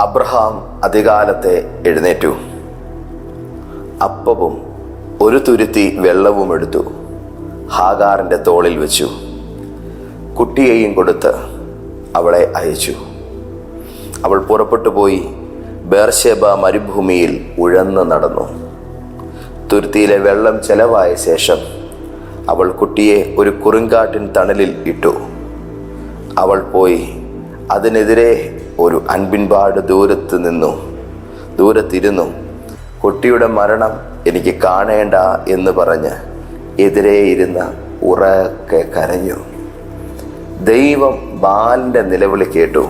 Abraham അധികാലത്തെ എഴുന്നേറ്റു. അപ്പവും ഒരു തുരുത്തി വെള്ളവും എടുത്തു. ഹാഗാറിന്റെ തോളിൽ വെച്ചു. കുട്ടിയെയും കൊടുത്ത് അവളെ അയച്ചു. അവൾ പുറപ്പെട്ടു പോയി ബേർഷേബ മരുഭൂമിയിൽ ഉഴന്ന് നടന്നു. തുരുത്തിയിലെ വെള്ളം ചെലവായ ശേഷം അവൾ കുട്ടിയെ ഒരു കുറുങ്കാട്ടിൻ തണലിൽ ഇട്ടു. അവൾ പോയി അതിനെതിരെ ഒരു അൻപിൻപാട് ദൂരത്ത് നിന്നു ദൂരത്തിരുന്നു. കുട്ടിയുടെ മരണം എനിക്ക് കാണേണ്ട എന്ന് പറഞ്ഞ് എതിരെ ഇരുന്ന ഉറക്കെ കരഞ്ഞു. ദൈവം ബാലിന്റെ നിലവിളി കേട്ടു.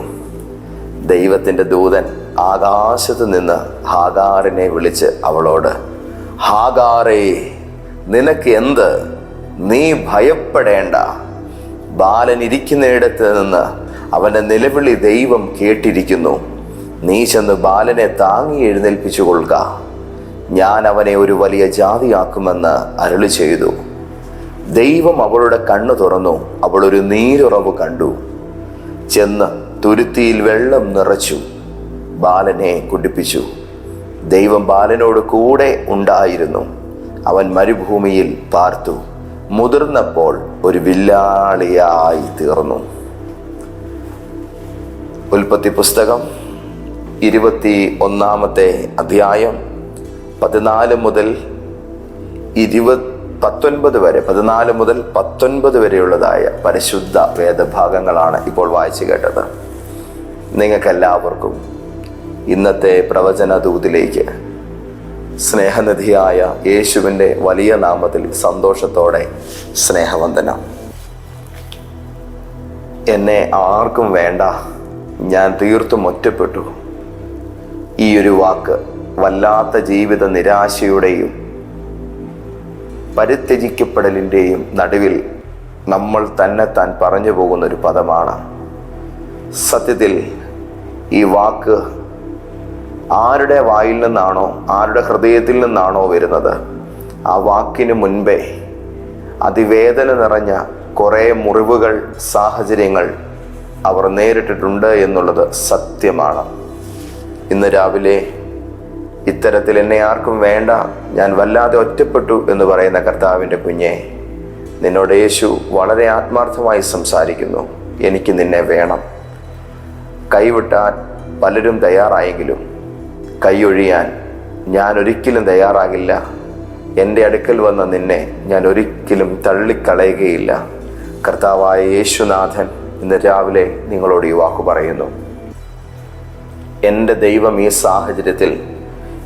ദൈവത്തിന്റെ ദൂതൻ ആകാശത്ത് നിന്ന് ഹാഗാറിനെ വിളിച്ച് അവളോട് ഹാഗാറേ നിനക്ക് എന്ത്? നീ ഭയപ്പെടേണ്ട. ബാലൻ ഇരിക്കുന്നിടത്ത് നിന്ന് അവന്റെ നിലവിളി ദൈവം കേട്ടിരിക്കുന്നു. നീ ചെന്ന് ബാലനെ താങ്ങി എഴുന്നേൽപ്പിച്ചു കൊള്ളുക ഞാൻ അവനെ ഒരു വലിയ ജാതിയാക്കുമെന്ന് അരുളി ചെയ്തു. ദൈവം അവളുടെ കണ്ണ് തുറന്നു അവൾ ഒരു നീരുറവ് കണ്ടു. ചെന്ന് തുരുത്തിയിൽ വെള്ളം നിറച്ചു ബാലനെ കുടിപ്പിച്ചു. ദൈവം ബാലനോട് കൂടെ ഉണ്ടായിരുന്നു. അവൻ മരുഭൂമിയിൽ പാർത്തു. മുതിർന്നപ്പോൾ ഒരു വില്ലാളിയായി തീർന്നു. ഉൽപ്പത്തി പുസ്തകം ഇരുപത്തി ഒന്നാമത്തെ അധ്യായം പതിനാല് മുതൽ ഇരുപത് പത്തൊൻപത് വരെ പതിനാല് മുതൽ പത്തൊൻപത് വരെയുള്ളതായ പരിശുദ്ധ വേദഭാഗങ്ങളാണ് ഇപ്പോൾ വായിച്ചു കേട്ടത്. നിങ്ങൾക്കെല്ലാവർക്കും ഇന്നത്തെ പ്രവചന ദൂതിലേക്ക് സ്നേഹനിധിയായ യേശുവിന്റെ വലിയ നാമത്തിൽ സന്തോഷത്തോടെ സ്നേഹവന്ദനം. എന്നെ ആർക്കും വേണ്ട ഞാൻ തീർത്തും ഒറ്റപ്പെട്ടു. ഈ ഒരു വാക്ക് വല്ലാത്ത ജീവിത നിരാശയുടെയും പരിത്യജിക്കപ്പെടലിന്റെയും നടുവിൽ നമ്മൾ തന്നെ താൻ പറഞ്ഞു പോകുന്ന ഒരു പദമാണ്. സത്യത്തിൽ ഈ വാക്ക് ആരുടെ വായിൽ നിന്നാണോ ആരുടെ ഹൃദയത്തിൽ നിന്നാണോ വരുന്നത്? ആ വാക്കിന് മുൻപേ അതിവേദന നിറഞ്ഞ കുറേ മുറിവുകൾ സാഹചര്യങ്ങൾ അവർ നേരിട്ടിട്ടുണ്ട് എന്നുള്ളത് സത്യമാണ്. ഇന്ന് രാവിലെ ഇത്തരത്തിൽ എന്നെ ആർക്കും വേണ്ട ഞാൻ വല്ലാതെ ഒറ്റപ്പെട്ടു എന്ന് പറയുന്ന കർത്താവിന്റെ കുഞ്ഞെ നിന്നോട് യേശു വളരെ ആത്മാർത്ഥമായി സംസാരിക്കുന്നു. എനിക്ക് നിന്നെ വേണം. കൈവിട്ടാൻ പലരും തയ്യാറായെങ്കിലും കൈയൊഴിയാൻ ഞാൻ ഒരിക്കലും തയ്യാറാകില്ല. എന്റെ അടുക്കൽ വന്ന നിന്നെ ഞാൻ ഒരിക്കലും തള്ളിക്കളയുകയില്ല. കർത്താവായ യേശുനാഥൻ ഇന്ന് രാവിലെ നിങ്ങളോട് ഈ വാക്കു പറയുന്നു. എന്റെ ദൈവം ഈ സാഹചര്യത്തിൽ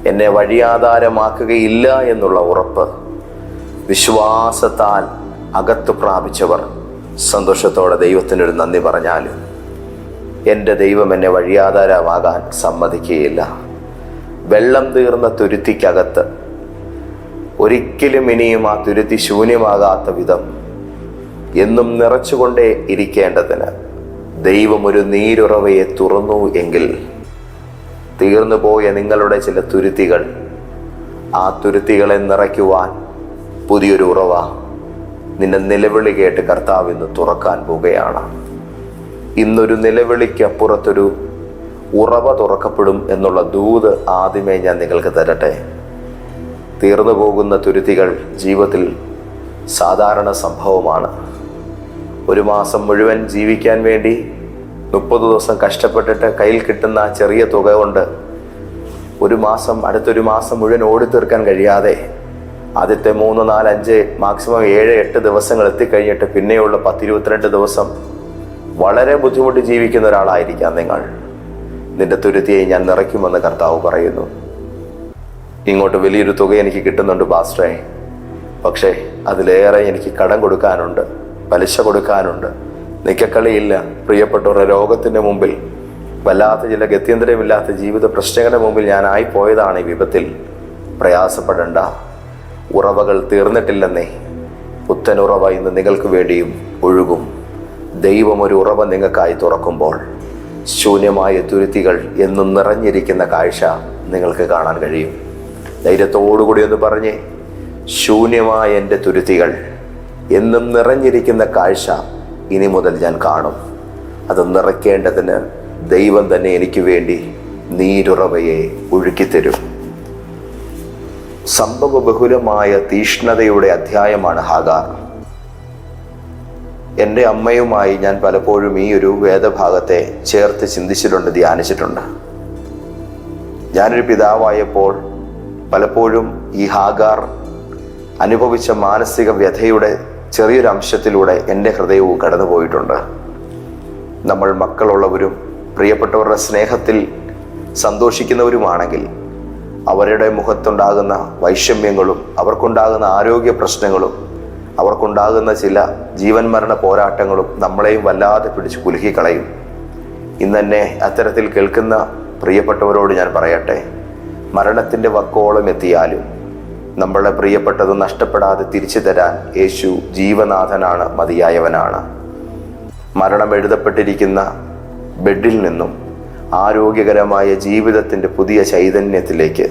എന്നെ വഴിയാധാരമാക്കുകയില്ല എന്നുള്ള ഉറപ്പ് വിശ്വാസത്താൽ അകത്ത് പ്രാപിച്ചവർ സന്തോഷത്തോടെ ദൈവത്തിനൊരു നന്ദി പറഞ്ഞാലും എന്റെ ദൈവം എന്നെ വഴിയാധാരമാകാൻ സമ്മതിക്കുകയില്ല. വെള്ളം തീർന്ന തുരുത്തിക്കകത്ത് ഒരിക്കലും ഇനിയും ആ തുരുത്തി ശൂന്യമാകാത്ത വിധം എന്നും നിറച്ചുകൊണ്ടേ ഇരിക്കേണ്ടതിന് ദൈവം ഒരു നീരുറവയെ തുറന്നു എങ്കിൽ തീർന്നു പോയ നിങ്ങളുടെ ചില തുരുത്തികൾ ആ തുരുത്തികളെ നിറയ്ക്കുവാൻ പുതിയൊരു ഉറവ നിന്നെ നിലവിളി കേട്ട് കർത്താവ് ഇന്ന് തുറക്കാൻ പോവുകയാണ്. ഇന്നൊരു നിലവിളിക്കപ്പുറത്തൊരു ഉറവ തുറക്കപ്പെടും എന്നുള്ള ദൂത് ആദ്യമേ ഞാൻ നിങ്ങൾക്ക് തരട്ടെ. തീർന്നു പോകുന്ന തുരുത്തികൾ ജീവിതത്തിൽ സാധാരണ സംഭവമാണ്. ഒരു മാസം മുഴുവൻ ജീവിക്കാൻ വേണ്ടി മുപ്പത് ദിവസം കഷ്ടപ്പെട്ടിട്ട് കയ്യിൽ കിട്ടുന്ന ചെറിയ തുക കൊണ്ട് ഒരു മാസം അടുത്തൊരു മാസം മുഴുവൻ ഓടി തീർക്കാൻ കഴിയാതെ ആദ്യത്തെ മൂന്ന് നാല് അഞ്ച് മാക്സിമം ഏഴ് എട്ട് ദിവസങ്ങൾ എത്തിക്കഴിഞ്ഞിട്ട് പിന്നെയുള്ള പത്തിരുപത്തിരണ്ട് ദിവസം വളരെ ബുദ്ധിമുട്ടി ജീവിക്കുന്ന ഒരാളായിരിക്കാം നിങ്ങൾ. നിന്റെ തുരുത്തിയെ ഞാൻ നിറയ്ക്കുമെന്ന് കർത്താവ് പറയുന്നു. ഇങ്ങോട്ട് വലിയൊരു തുക എനിക്ക് കിട്ടുന്നുണ്ട് പാസ്റ്ററെ. പക്ഷേ അതിലേറെ എനിക്ക് കടം കൊടുക്കാനുണ്ട്. പലിശ കൊടുക്കാനുണ്ട്. നിക്കക്കളിയില്ല പ്രിയപ്പെട്ടവരുടെ രോഗത്തിന്റെ മുമ്പിൽ വല്ലാത്ത ചില ഗത്യന്തരമില്ലാത്ത ജീവിത പ്രശ്നങ്ങളുടെ മുമ്പിൽ ഞാനായി ആയിപ്പോയതാണ് ഈ വിപത്തിൽ. പ്രയാസപ്പെടേണ്ട. ഉറവകൾ തീർന്നിട്ടില്ലെന്നേ. പുത്തനുറവ ഇന്ന് നിങ്ങൾക്ക് വേണ്ടിയും ഒഴുകും. ദൈവം ഒരു ഉറവ നിങ്ങൾക്കായി തുറക്കുമ്പോൾ ശൂന്യമായ തുരുത്തികൾ എന്നും നിറഞ്ഞിരിക്കുന്ന കാഴ്ച നിങ്ങൾക്ക് കാണാൻ കഴിയും. ധൈര്യത്തോടുകൂടി ഒന്ന് പറഞ്ഞേ ശൂന്യമായ എന്റെ തുരുത്തികൾ എന്നും നിറഞ്ഞിരിക്കുന്ന കാഴ്ച ഇനി മുതൽ ഞാൻ കാണും. അത് നിറയ്ക്കേണ്ടതിന് ദൈവം തന്നെ എനിക്ക് വേണ്ടി നീരുറവയെ ഒഴുക്കിത്തരും. സംഭവ ബഹുലമായ തീഷ്ണതയുടെ അധ്യായമാണ് ഹാഗാർ. എന്റെ അമ്മയുമായി ഞാൻ പലപ്പോഴും ഈ ഒരു വേദഭാഗത്തെ ചേർത്ത് ചിന്തിച്ചിട്ടുണ്ട് ധ്യാനിച്ചിട്ടുണ്ട്. ഞാനൊരു പിതാവായപ്പോൾ പലപ്പോഴും ഈ ഹാഗാർ അനുഭവിച്ച മാനസിക വ്യഥയുടെ ചെറിയൊരു അംശത്തിലൂടെ എന്റെ ഹൃദയവും കടന്നുപോയിട്ടുണ്ട്. നമ്മൾ മക്കളുള്ളവരും പ്രിയപ്പെട്ടവരുടെ സ്നേഹത്തിൽ സന്തോഷിക്കുന്നവരുമാണെങ്കിൽ അവരുടെ മുഖത്തുണ്ടാകുന്ന വൈഷമ്യങ്ങളും അവർക്കുണ്ടാകുന്ന ആരോഗ്യ പ്രശ്നങ്ങളും അവർക്കുണ്ടാകുന്ന ചില ജീവൻ മരണ പോരാട്ടങ്ങളും നമ്മളെയും വല്ലാതെ പിടിച്ച് കുലുക്കിക്കളയും. ഇന്നെന്നെ അത്തരത്തിൽ കേൾക്കുന്ന പ്രിയപ്പെട്ടവരോട് ഞാൻ പറയട്ടെ മരണത്തിന്റെ വക്കോളം എത്തിയാലും നമ്മളെ പ്രിയപ്പെട്ടത് നഷ്ടപ്പെടാതെ തിരിച്ചു തരാൻ യേശു ജീവനാഥനാണ് മതിയായവനാണ്. മരണം എഴുതപ്പെട്ടിരിക്കുന്ന ബെഡിൽ നിന്നും ആരോഗ്യകരമായ ജീവിതത്തിന്റെ പുതിയ ചൈതന്യത്തിലേക്ക്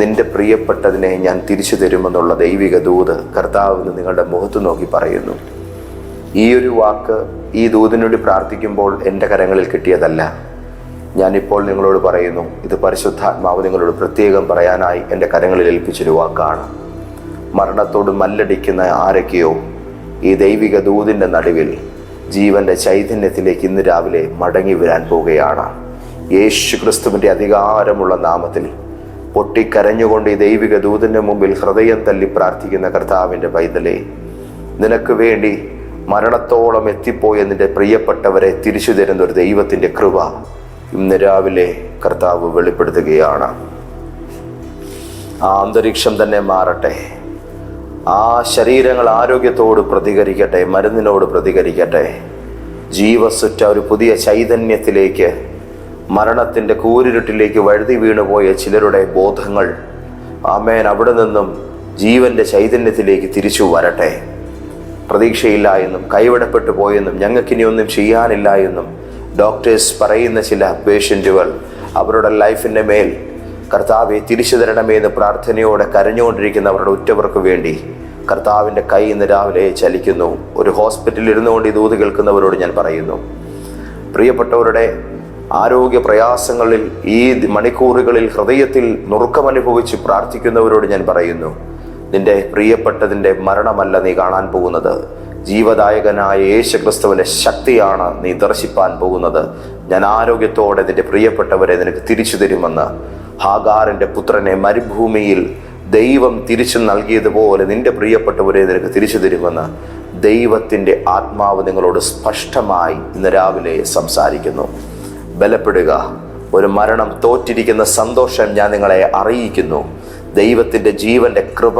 നിന്റെ പ്രിയപ്പെട്ടതിനെ ഞാൻ തിരിച്ചു തരുമെന്നുള്ള ദൈവിക ദൂത് കർത്താവ് നിങ്ങളുടെ മുഖത്ത് നോക്കി പറയുന്നു. ഈ ഒരു വാക്ക് ഈ ദൂതിനോട് പ്രാർത്ഥിക്കുമ്പോൾ എന്റെ കരങ്ങളിൽ കിട്ടിയതല്ല. ഞാനിപ്പോൾ നിങ്ങളോട് പറയുന്നു ഇത് പരിശുദ്ധാത്മാവ് നിങ്ങളോട് പ്രത്യേകം പറയാനായി എന്റെ കരങ്ങളിൽ ഏൽപ്പിച്ചൊരു വാക്കാണ് മരണത്തോട് മല്ലടിക്കുന്ന ആരൊക്കെയോ ഈ ദൈവിക ദൂതിന്റെ നടുവിൽ ജീവന്റെ ചൈതന്യത്തിലേക്ക് ഇന്ന് രാവിലെ മടങ്ങി വരാൻ പോവുകയാണ്. യേശു ക്രിസ്തുവിന്റെ അധികാരമുള്ള നാമത്തിൽ പൊട്ടിക്കരഞ്ഞുകൊണ്ട് ഈ ദൈവിക ദൂതിന്റെ മുമ്പിൽ ഹൃദയം തല്ലി പ്രാർത്ഥിക്കുന്ന കർത്താവിന്റെ പൈതലേ നിനക്ക് വേണ്ടി മരണത്തോളം എത്തിപ്പോയ നിന്റെ പ്രിയപ്പെട്ടവരെ തിരിച്ചു തരുന്ന ഒരു ദൈവത്തിന്റെ കൃപ. ഇന്ന് രാവിലെ കർത്താവ് വെളിപ്പെടുത്തുകയാണ്. ആ അന്തരീക്ഷം തന്നെ മാറട്ടെ. ആ ശരീരങ്ങൾ ആരോഗ്യത്തോട് പ്രതികരിക്കട്ടെ മരുന്നിനോട് പ്രതികരിക്കട്ടെ. ജീവസുറ്റ ഒരു പുതിയ ചൈതന്യത്തിലേക്ക് മരണത്തിന്റെ കൂരിരുട്ടിലേക്ക് വഴുതി വീണുപോയ ചിലരുടെ ബോധങ്ങൾ ആമേൻ അവിടെ നിന്നും ജീവന്റെ ചൈതന്യത്തിലേക്ക് തിരിച്ചു വരട്ടെ. പ്രതീക്ഷയില്ല എന്നും കൈവിടപ്പെട്ടു പോയെന്നും ഞങ്ങൾക്കിനി ഒന്നും ചെയ്യാനില്ല എന്നും ഡോക്ടേഴ്സ് പറയുന്ന ചില പേഷ്യന്റുകൾ അവരുടെ ലൈഫിന്റെ മേൽ കർത്താവെ തിരിച്ചു തരണമേ എന്ന് പ്രാർത്ഥനയോടെ കരഞ്ഞുകൊണ്ടിരിക്കുന്ന അവരുടെ ഉറ്റവർക്ക് വേണ്ടി കർത്താവിന്റെ കൈ ഇന്ന് രാവിലെ ചലിക്കുന്നു. ഒരു ഹോസ്പിറ്റലിൽ ഇരുന്നുകൊണ്ട് ഈ ദൂത് കേൾക്കുന്നവരോട് ഞാൻ പറയുന്നു. പ്രിയപ്പെട്ടവരുടെ ആരോഗ്യ പ്രയാസങ്ങളിൽ ഈ മണിക്കൂറുകളിൽ ഹൃദയത്തിൽ നുറുക്കമനുഭവിച്ച് പ്രാർത്ഥിക്കുന്നവരോട് ഞാൻ പറയുന്നു. നിന്റെ പ്രിയപ്പെട്ടതിന്റെ മരണമല്ല നീ കാണാൻ പോകുന്നത്. ജീവദായകനായ യേശു ക്രിസ്തുവിന്റെ ശക്തിയാണ് നീ ദർശിപ്പാൻ പോകുന്നത്. ഞാൻ ആരോഗ്യത്തോടെ നിന്റെ പ്രിയപ്പെട്ടവരെ നിനക്ക് തിരിച്ചു തരുമെന്ന് ഹാഗാറിന്റെ പുത്രനെ മരുഭൂമിയിൽ ദൈവം തിരിച്ചു നൽകിയതുപോലെ നിന്റെ പ്രിയപ്പെട്ടവരെ നിനക്ക് തിരിച്ചു തരുമെന്ന് ദൈവത്തിന്റെ ആത്മാവ് നിങ്ങളോട് സ്പഷ്ടമായി ഇന്ന് രാവിലെ സംസാരിക്കുന്നു. ബലപ്പെടുക. ഒരു മരണം തോറ്റിരിക്കുന്ന സന്തോഷം ഞാൻ നിങ്ങളെ അറിയിക്കുന്നു. ദൈവത്തിന്റെ ജീവന്റെ കൃപ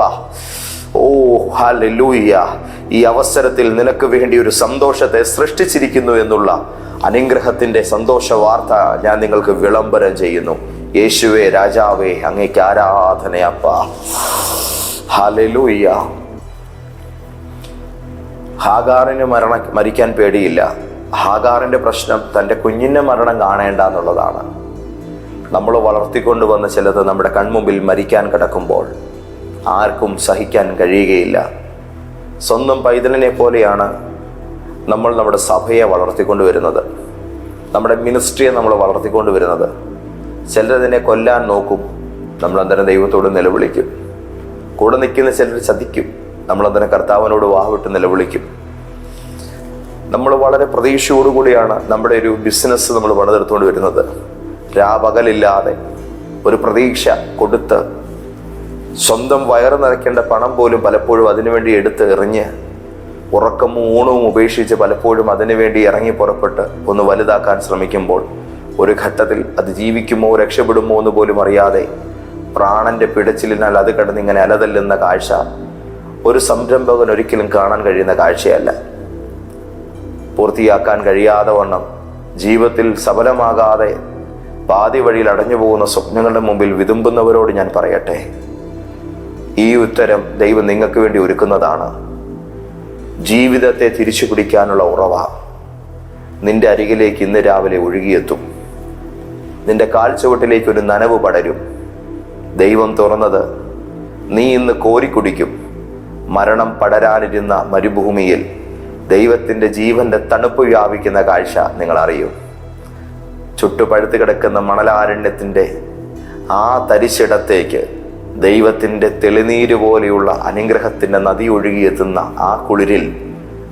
ഓ ഹാലൂയ്യ ഈ അവസരത്തിൽ നിനക്ക് വേണ്ടി ഒരു സന്തോഷത്തെ സൃഷ്ടിച്ചിരിക്കുന്നു എന്നുള്ള അനുഗ്രഹത്തിന്റെ സന്തോഷ വാർത്ത ഞാൻ നിങ്ങൾക്ക് വിളംബരം ചെയ്യുന്നു. യേശുവേ രാജാവേ അങ്ങേക്ക് ആരാധനയപ്പ. ഹാലൂയ്യ ഹാഗാറിന് മരണ മരിക്കാൻ പേടിയില്ല. ഹാഗാറിന്റെ പ്രശ്നം തന്റെ കുഞ്ഞിന്റെ മരണം കാണേണ്ട എന്നുള്ളതാണ്. നമ്മൾ വളർത്തിക്കൊണ്ടുവന്ന ചിലത് നമ്മുടെ കൺമുമ്പിൽ മരിക്കാൻ കിടക്കുമ്പോൾ ആർക്കും സഹിക്കാൻ കഴിയുകയില്ല. സ്വന്തം പൈതലിനെ പോലെയാണ് നമ്മൾ നമ്മുടെ സഭയെ വളർത്തിക്കൊണ്ടുവരുന്നത് നമ്മുടെ മിനിസ്ട്രിയെ നമ്മൾ വളർത്തിക്കൊണ്ടുവരുന്നത് ചിലരതിനെ കൊല്ലാൻ നോക്കും നമ്മൾ അന്നേരം ദൈവത്തോട് നിലവിളിക്കും? കൂടെ നിൽക്കുന്ന ചിലർ ചതിക്കും നമ്മൾ അന്നേരം കർത്താവിനോട് വാഹവിട്ട് നിലവിളിക്കും? നമ്മൾ വളരെ പ്രതീക്ഷയോടുകൂടിയാണ് നമ്മുടെ ഒരു ബിസിനസ് നമ്മൾ പണിതെടുത്തുകൊണ്ട് വരുന്നത്. രാപകലില്ലാതെ ഒരു പ്രതീക്ഷ കൊടുത്ത് സ്വന്തം വയറ് നിറയ്ക്കേണ്ട പണം പോലും പലപ്പോഴും അതിനുവേണ്ടി എടുത്ത് എറിഞ്ഞ് ഉറക്കവും ഊണവും ഉപേക്ഷിച്ച് പലപ്പോഴും അതിനുവേണ്ടി ഇറങ്ങി പുറപ്പെട്ട് ഒന്ന് വലുതാക്കാൻ ശ്രമിക്കുമ്പോൾ ഒരു ഘട്ടത്തിൽ അത് ജീവിക്കുമോ രക്ഷപ്പെടുമോ എന്ന് പോലും അറിയാതെ പ്രാണന്റെ പിടച്ചിലിനാൽ അത് ഇങ്ങനെ അലതല്ലുന്ന കാഴ്ച ഒരു സംരംഭകൻ ഒരിക്കലും കാണാൻ കഴിയുന്ന കാഴ്ചയല്ല. പൂർത്തിയാക്കാൻ കഴിയാതെ വണ്ണം ജീവിതത്തിൽ സഫലമാകാതെ പാതി വഴിയിൽ അടഞ്ഞു പോകുന്ന സ്വപ്നങ്ങളുടെ മുമ്പിൽ വിതുമ്പുന്നവരോട് ഞാൻ പറയട്ടെ. ഈ ഉത്തരം ദൈവം നിങ്ങൾക്ക് വേണ്ടി ഒരുക്കുന്നതാണ്. ജീവിതത്തെ തിരിച്ചു പിടിക്കാനുള്ള ഉറവ. നിന്റെ അരികിലേക്ക് ഇന്ന് രാവിലെ ഒഴുകിയെത്തും. നിന്റെ കാൽച്ചുവട്ടിലേക്ക് ഒരു നനവ് പടരും. ദൈവം തുറന്നത് നീ ഇന്ന് കോരിക്കുടിക്കും മരണം പടരാനിരുന്ന മരുഭൂമിയിൽ ദൈവത്തിന്റെ ജീവന്റെ തണുപ്പ് വ്യാപിക്കുന്ന കാഴ്ച നിങ്ങൾ അറിയും. ചുട്ടുപഴുത്ത് കിടക്കുന്ന മണലാരണ്യത്തിന്റെ ആ തരിശിടത്തേക്ക് ദൈവത്തിന്റെ തെളിനീര് പോലെയുള്ള അനുഗ്രഹത്തിന്റെ നദി ഒഴുകിയെത്തുന്ന ആ കുളിരിൽ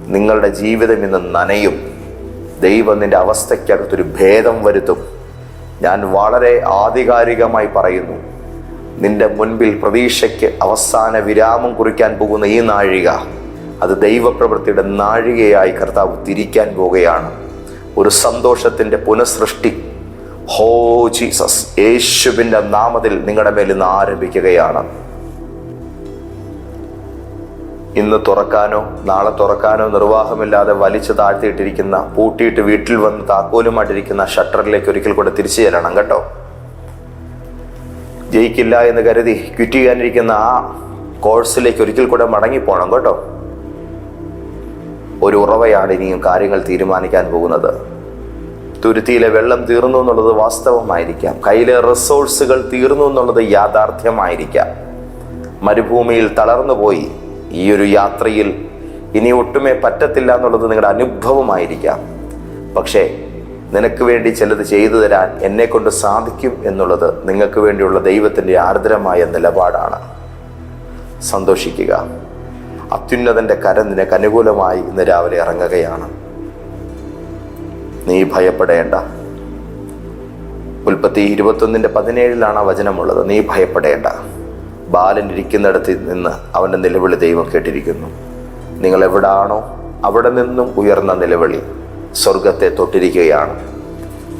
നിങ്ങളുടെ ജീവിതം ഇന്ന് നനയും. ദൈവം നിന്റെ അവസ്ഥയ്ക്കകത്തൊരു ഭേദം വരുത്തും. ഞാൻ വളരെ ആധികാരികമായി പറയുന്നു നിന്റെ മുൻപിൽ പ്രതീക്ഷയ്ക്ക് അവസാന വിരാമം കുറിക്കാൻ പോകുന്ന ഈ നാഴിക അത് ദൈവപ്രവൃത്തിയുടെ നാഴികയായി കർത്താവ് തിരിക്കാൻ പോവുകയാണ് ഒരു സന്തോഷത്തിന്റെ പുനഃസൃഷ്ടി ഹോ ജീസസ് യേശുവിന്റെ നാമത്തിൽ നിങ്ങളുടെ മേൽ ഇന്ന് ആരംഭിക്കുകയാണ്. ഇന്ന് തുറക്കാനോ നാളെ തുറക്കാനോ നിർവാഹമില്ലാതെ വലിച്ചു താഴ്ത്തിയിട്ടിരിക്കുന്ന പൂട്ടിയിട്ട് വീട്ടിൽ വന്ന് താക്കോലുമായിട്ടിരിക്കുന്ന ഷട്ടറിലേക്ക് ഒരിക്കൽ കൂടെ തിരിച്ചു ചെല്ലണം കേട്ടോ. ജയിക്കില്ല എന്ന് കരുതി ക്വിറ്റ് ചെയ്യാനിരിക്കുന്ന ആ കോഴ്സിലേക്ക് ഒരിക്കൽ കൂടെ മടങ്ങിപ്പോണം കേട്ടോ. ഒരു ഉറവയാണ് ഇനിയും കാര്യങ്ങൾ തീരുമാനിക്കാൻ പോകുന്നത്. തുരുത്തിയിലെ വെള്ളം തീർന്നു എന്നുള്ളത് വാസ്തവമായിരിക്കാം. കയ്യിലെ റിസോഴ്സുകൾ തീർന്നു എന്നുള്ളത് യാഥാർത്ഥ്യമായിരിക്കാം. മരുഭൂമിയിൽ തളർന്നുപോയി ഈ ഒരു യാത്രയിൽ ഇനി ഒട്ടുമേ പറ്റത്തില്ല എന്നുള്ളത് നിങ്ങളുടെ അനുഭവമായിരിക്കാം. പക്ഷേ നിനക്ക് വേണ്ടി ചിലത് ചെയ്തു തരാൻ എന്നെ കൊണ്ട് സാധിക്കും എന്നുള്ളത് നിങ്ങൾക്ക് വേണ്ടിയുള്ള ദൈവത്തിന്റെ ആർദ്രമായ നിലപാടാണ്. സന്തോഷിക്കുക. അത്യുന്നതന്റെ കരം നിനക്ക് അനുകൂലമായി ഇന്ന് രാവിലെ ഇറങ്ങുകയാണ്. നീ ഭയപ്പെടേണ്ട. ഉൽപ്പത്തി ഇരുപത്തൊന്നിന്റെ പതിനേഴിലാണ് ആ വചനമുള്ളത്. നീ ഭയപ്പെടേണ്ട. ബാലൻ ഇരിക്കുന്നിടത്ത് നിന്ന് അവന്റെ നിലവിളി ദൈവം കേട്ടിരിക്കുന്നു. നിങ്ങൾ എവിടാണോ അവിടെ നിന്നും ഉയർന്ന നിലവിളി സ്വർഗത്തെ തൊട്ടിരിക്കുകയാണ്.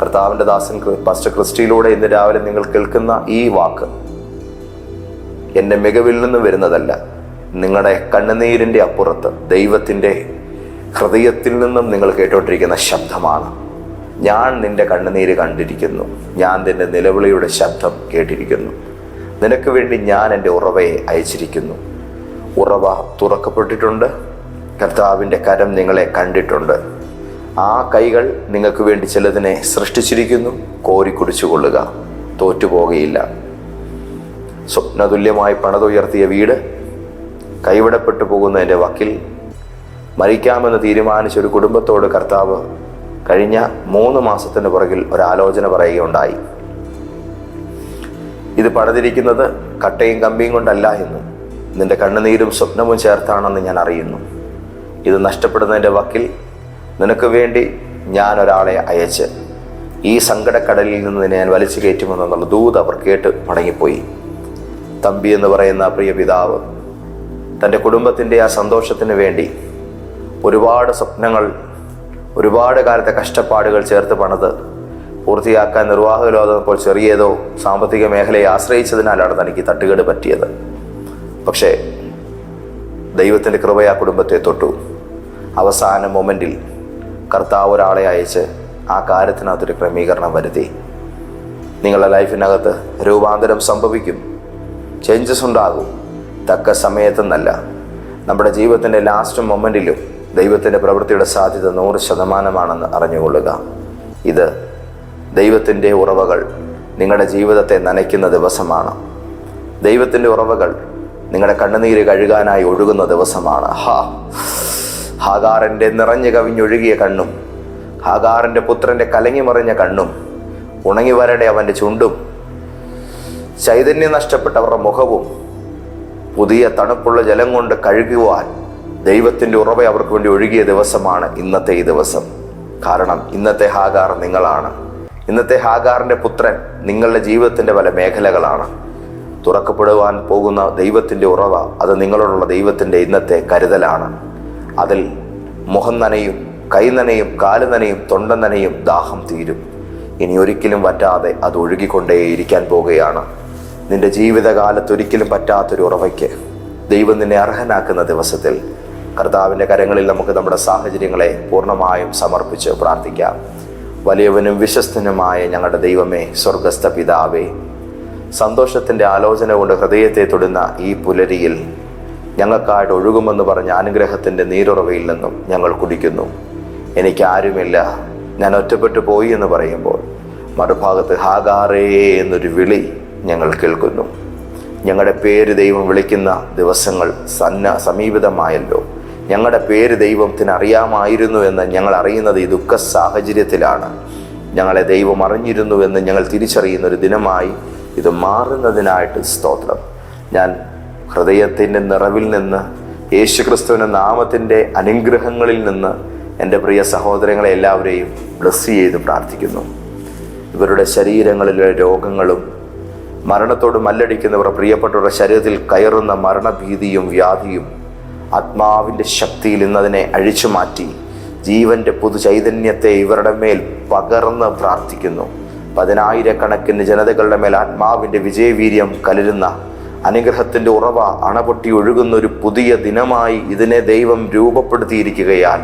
കർത്താവിന്റെ ദാസൻ പാസ്റ്റർ ക്രിസ്റ്റിയിലൂടെ ഇന്ന് രാവിലെ നിങ്ങൾ കേൾക്കുന്ന ഈ വാക്ക് എന്റെ മികവിൽ നിന്ന് വരുന്നതല്ല. നിങ്ങളുടെ കണ്ണുനീരിന്റെ അപ്പുറത്ത് ദൈവത്തിന്റെ ഹൃദയത്തിൽ നിന്നും നിങ്ങൾ കേട്ടോണ്ടിരിക്കുന്ന ശബ്ദമാണ്. ഞാൻ നിന്റെ കണ്ണുനീര് കണ്ടിരിക്കുന്നു. ഞാൻ നിന്റെ നിലവിളിയുടെ ശബ്ദം കേട്ടിരിക്കുന്നു. നിനക്ക് വേണ്ടി ഞാൻ എന്റെ ഉറവയെ അയച്ചിരിക്കുന്നു. ഉറവ തുറക്കപ്പെട്ടിട്ടുണ്ട്. കർത്താവിന്റെ കരം നിങ്ങളെ കണ്ടിട്ടുണ്ട്. ആ കൈകൾ നിങ്ങൾക്ക് വേണ്ടി ചിലതിനെ സൃഷ്ടിച്ചിരിക്കുന്നു. കോരി കുടിച്ചുകൊള്ളുക. തോറ്റുപോകുകയില്ല സ്വപ്നതുല്യമായി പണതുയർത്തിയ വീട് കൈവിടപ്പെട്ടു പോകുന്നതിന്റെ വക്കിൽ മരിക്കാമെന്ന് തീരുമാനിച്ച ഒരു കുടുംബത്തോട് കർത്താവ് കഴിഞ്ഞ മൂന്ന് മാസത്തിന് പുറകിൽ ഒരാലോചന പറയുകയുണ്ടായി. ഇത് പടതിരിക്കുന്നത് കട്ടയും കമ്പിയും കൊണ്ടല്ല എന്നും. നിന്റെ കണ്ണുനീരും സ്വപ്നവും ചേർത്താണെന്ന് ഞാൻ അറിയുന്നു. ഇത് നഷ്ടപ്പെടുന്നതിന്റെ വക്കിൽ നിനക്ക് വേണ്ടി ഞാൻ ഒരാളെ അയച്ച്. ഈ സങ്കടക്കടലിൽ നിന്ന് നിന്നെ ഞാൻ വലിച്ചു കയറ്റുമെന്നുള്ള ദൂത് അവർ കേട്ട് മടങ്ങിപ്പോയി. തമ്പി എന്ന് പറയുന്ന പ്രിയ പിതാവ് തന്റെ കുടുംബത്തിന്റെ ആ സന്തോഷത്തിന് വേണ്ടി ഒരുപാട് സ്വപ്നങ്ങൾ ഒരുപാട് കാലത്തെ കഷ്ടപ്പാടുകൾ ചേർത്ത് പണിത് പൂർത്തിയാക്കാൻ നിർവാഹക ലോകപ്പോൾ ചെറിയതോ സാമ്പത്തിക മേഖലയെ ആശ്രയിച്ചതിനാലാണ് തനിക്ക് തട്ടുകേട് പറ്റിയത്. പക്ഷേ ദൈവത്തിന്റെ കൃപ ആ കുടുംബത്തെ തൊട്ടു. അവസാന മൊമെന്റിൽ കർത്താവ് ഒരാളെ അയച്ച് ആ കാര്യത്തിനകത്തൊരു ക്രമീകരണം വരുത്തി. നിങ്ങളുടെ ലൈഫിനകത്ത് രൂപാന്തരം സംഭവിക്കും. ചേഞ്ചസ് ഉണ്ടാകും. തക്ക സമയത്തെന്നല്ല. നമ്മുടെ ജീവിതത്തിന്റെ ലാസ്റ്റ് മൊമെന്റിലും ദൈവത്തിന്റെ പ്രവൃത്തിയുടെ സാധ്യത നൂറ് ശതമാനമാണെന്ന് അറിഞ്ഞുകൊള്ളുക. ഇത് ദൈവത്തിന്റെ ഉറവകൾ നിങ്ങളുടെ ജീവിതത്തെ നനയ്ക്കുന്ന ദിവസമാണ്. ദൈവത്തിന്റെ ഉറവകൾ നിങ്ങളുടെ കണ്ണുനീര് കഴുകാനായി ഒഴുകുന്ന ദിവസമാണ്. ഹാ. ഹാഗാറിന്റെ നിറഞ്ഞു കവിഞ്ഞൊഴുകിയ കണ്ണും ഹാഗാറിന്റെ പുത്രന്റെ കലങ്ങി മറിഞ്ഞ കണ്ണും ഉണങ്ങി വരടെ അവന്റെ ചുണ്ടും ചൈതന്യം നഷ്ടപ്പെട്ടവരുടെ മുഖവും പുതിയ തണുപ്പുള്ള ജലം കൊണ്ട് കഴുകുവാൻ ദൈവത്തിന്റെ ഉറവ അവർക്ക് വേണ്ടി ഒഴുകിയ ദിവസമാണ് ഇന്നത്തെ ഈ ദിവസം. കാരണം ഇന്നത്തെ ഹാഗാർ നിങ്ങളാണ്. ഇന്നത്തെ ഹാഗാറിന്റെ പുത്രൻ നിങ്ങളുടെ ജീവിതത്തിന്റെ പല മേഖലകളാണ്. തുറക്കപ്പെടുവാൻ പോകുന്ന ദൈവത്തിന്റെ ഉറവ അത് നിങ്ങളോടുള്ള ദൈവത്തിന്റെ ഇന്നത്തെ കരുതലാണ്. അതിൽ മുഖം നനയും കൈ നനയും കാൽ നനയും തൊണ്ട നനയും ദാഹം തീരും. ഇനി ഒരിക്കലും പറ്റാതെ അത് ഒഴുകിക്കൊണ്ടേയിരിക്കാൻ പോകുകയാണ്. നിന്റെ ജീവിതകാലത്ത് ഒരിക്കലും പറ്റാത്തൊരു ഉറവയ്ക്ക് ദൈവം നിന്നെ അർഹനാക്കുന്ന ദിവസത്തിൽ കർത്താവിന്റെ കരങ്ങളിൽ നമുക്ക് നമ്മുടെ സാഹചര്യങ്ങളെ പൂർണമായും സമർപ്പിച്ച് പ്രാർത്ഥിക്കാം. വലിയവനും വിശ്വസ്തനുമായ ഞങ്ങളുടെ ദൈവമേ സ്വർഗസ്ഥ പിതാവേ സന്തോഷത്തിന്റെ ആലോചന കൊണ്ട് ഹൃദയത്തെ തൊടുന്ന ഈ പുലരിയിൽ ഞങ്ങൾക്കായിട്ട് ഒഴുകുമെന്ന് പറഞ്ഞ അനുഗ്രഹത്തിന്റെ നീരുറവയിൽ നിന്നും ഞങ്ങൾ കുടിക്കുന്നു. എനിക്ക് ആരുമില്ല ഞാൻ ഒറ്റപ്പെട്ടു പോയി എന്ന് പറയുമ്പോൾ മറുഭാഗത്ത് ഹാഗാറേ എന്നൊരു വിളി ഞങ്ങൾ കേൾക്കുന്നു. ഞങ്ങളുടെ പേര് ദൈവം വിളിക്കുന്ന ദിവസങ്ങൾ സന്ന സമീപിതമായല്ലോ. ഞങ്ങളുടെ പേര് ദൈവത്തിന് അറിയാമായിരുന്നു എന്ന് ഞങ്ങൾ അറിയുന്നത് ഈ ദുഃഖ സാഹചര്യത്തിലാണ്. ഞങ്ങളെ ദൈവം അറിഞ്ഞിരുന്നു എന്ന് ഞങ്ങൾ തിരിച്ചറിയുന്ന ഒരു ദിനമായി ഇത് മാറുന്നതിനായിട്ട് സ്തോത്രം. ഞാൻ ഹൃദയത്തിന്റെ നിറവിൽ നിന്ന് യേശുക്രിസ്തുവിന്റെ നാമത്തിന്റെ അനുഗ്രഹങ്ങളിൽ നിന്ന് എന്റെ പ്രിയ സഹോദരങ്ങളെ എല്ലാവരെയും ബ്ലസ് ചെയ്ത് പ്രാർത്ഥിക്കുന്നു. ഇവരുടെ ശരീരങ്ങളിലെ രോഗങ്ങളും മരണത്തോട് മല്ലടിക്കുന്നവർ പ്രിയപ്പെട്ടവരുടെ ശരീരത്തിൽ കയറുന്ന മരണഭീതിയും വ്യാധിയും ആത്മാവിന്റെ ശക്തിയിൽ ഇന്നതിനെ അഴിച്ചു മാറ്റി. ജീവന്റെ പുതു ചൈതന്യത്തെ ഇവരുടെ മേൽ പകർന്ന് പ്രാർത്ഥിക്കുന്നു. പതിനായിരക്കണക്കിന് ജനതകളുടെ മേൽ ആത്മാവിന്റെ വിജയവീര്യം കലരുന്ന അനുഗ്രഹത്തിന്റെ ഉറവ അണപൊട്ടി ഒഴുകുന്ന ഒരു പുതിയ ദിനമായി ഇതിനെ ദൈവം രൂപപ്പെടുത്തിയിരിക്കുകയാൽ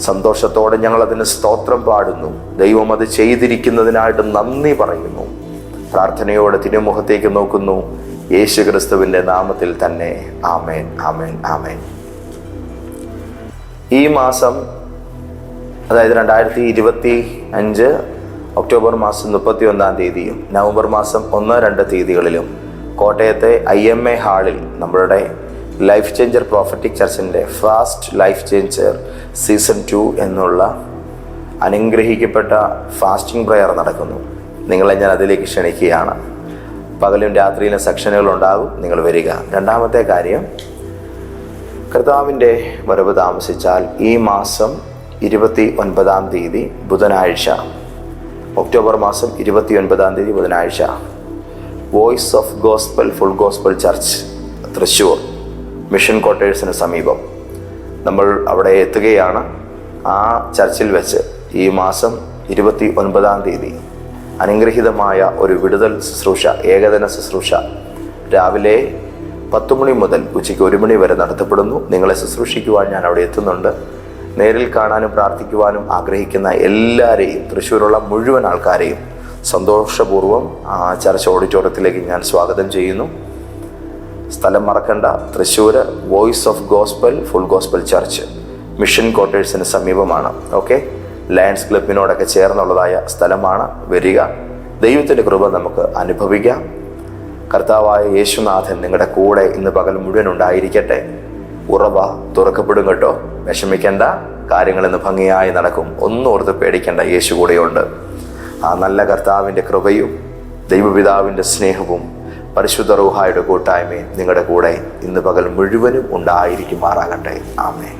സന്തോഷത്തോടെ ഞങ്ങൾ അതിന് സ്തോത്രം പാടുന്നു. ദൈവം അത് ചെയ്തിരിക്കുന്നതിനായിട്ട് നന്ദി പറയുന്നു. പ്രാർത്ഥനയോടെ തിരുമുഖത്തേക്ക് നോക്കുന്നു. യേശു ക്രിസ്തുവിന്റെ നാമത്തിൽ തന്നെ ആമേൻ ആമേൻ ആമേൻ. ഈ മാസം അതായത് രണ്ടായിരത്തി ഇരുപത്തി അഞ്ച് ഒക്ടോബർ മാസം മുപ്പത്തി ഒന്നാം തീയതിയും നവംബർ മാസം ഒന്ന് രണ്ട് തീയതികളിലും കോട്ടയത്തെ ഐ എം എ ഹാളിൽ നമ്മളുടെ life changer prophetic ചർച്ചിന്റെ fast life changer season two എന്നുള്ള അനുഗ്രഹിക്കപ്പെട്ട ഫാസ്റ്റിംഗ് പ്രയർ നടക്കുന്നു. നിങ്ങളെ ഞാൻ അതിലേക്ക് ക്ഷണിക്കുകയാണ്. പകലും രാത്രിയിലും സെക്ഷനുകൾ ഉണ്ടാകും. നിങ്ങൾ വരിക. രണ്ടാമത്തെ കാര്യം കർത്താവിന്റെ വരവ് താമസിച്ചാൽ ഈ മാസം ഇരുപത്തി ഒൻപതാം തീയതി ബുധനാഴ്ച. ഒക്ടോബർ മാസം ഇരുപത്തി ഒൻപതാം തീയതി ബുധനാഴ്ച. Voice of gospel full gospel church Thrissur mission ക്വാർട്ടേഴ്സിന് സമീപം. നമ്മൾ അവിടെ എത്തുകയാണ്. ആ ചർച്ചിൽ വെച്ച് ഈ മാസം ഇരുപത്തി ഒൻപതാം തീയതി അനുഗ്രഹീതമായ ഒരു വിടുതൽ ശുശ്രൂഷ ഏകദിന ശുശ്രൂഷ രാവിലെ പത്ത് മണി മുതൽ ഉച്ചയ്ക്ക് ഒരു മണി വരെ നടത്തപ്പെടുന്നു. നിങ്ങളെ ശുശ്രൂഷിക്കുവാൻ ഞാൻ അവിടെ എത്തുന്നുണ്ട്. നേരിൽ കാണാനും പ്രാർത്ഥിക്കുവാനും ആഗ്രഹിക്കുന്ന എല്ലാവരെയും തൃശ്ശൂരുള്ള മുഴുവൻ ആൾക്കാരെയും സന്തോഷപൂർവം ആ ചർച്ച ഓഡിറ്റോറിയത്തിലേക്ക് ഞാൻ സ്വാഗതം ചെയ്യുന്നു. സ്ഥലം മറക്കണ്ട. Thrissur voice of gospel full gospel church mission ക്വാർട്ടേഴ്സിന് സമീപമാണ്. ഓക്കെ? ലയൺസ് ക്ലബിനോടൊക്കെ ചേർന്നുള്ളതായ സ്ഥലമാണ് വരിക. ദൈവത്തിന്റെ കൃപ നമുക്ക് അനുഭവിക്കാം. കർത്താവായ യേശുനാഥൻ നിങ്ങളുടെ കൂടെ ഇന്ന് പകൽ മുഴുവൻ ഉണ്ടായിരിക്കട്ടെ. ഉറവ തുറക്കപ്പെടും കേട്ടോ. വിഷമിക്കേണ്ട. കാര്യങ്ങൾ ഇന്ന് ഭംഗിയായി നടക്കും. ഒന്നും ഓർത്ത് പേടിക്കേണ്ട. യേശു കൂടെയുണ്ട്. ആ നല്ല കർത്താവിന്റെ കൃപയും ദൈവപിതാവിന്റെ സ്നേഹവും പരിശുദ്ധ റൂഹായുടെ കൂട്ടായ്മയും നിങ്ങളുടെ കൂടെ ഇന്ന് പകൽ മുഴുവനും ഉണ്ടായിരിക്കുമാറാകട്ടെ. ആമേ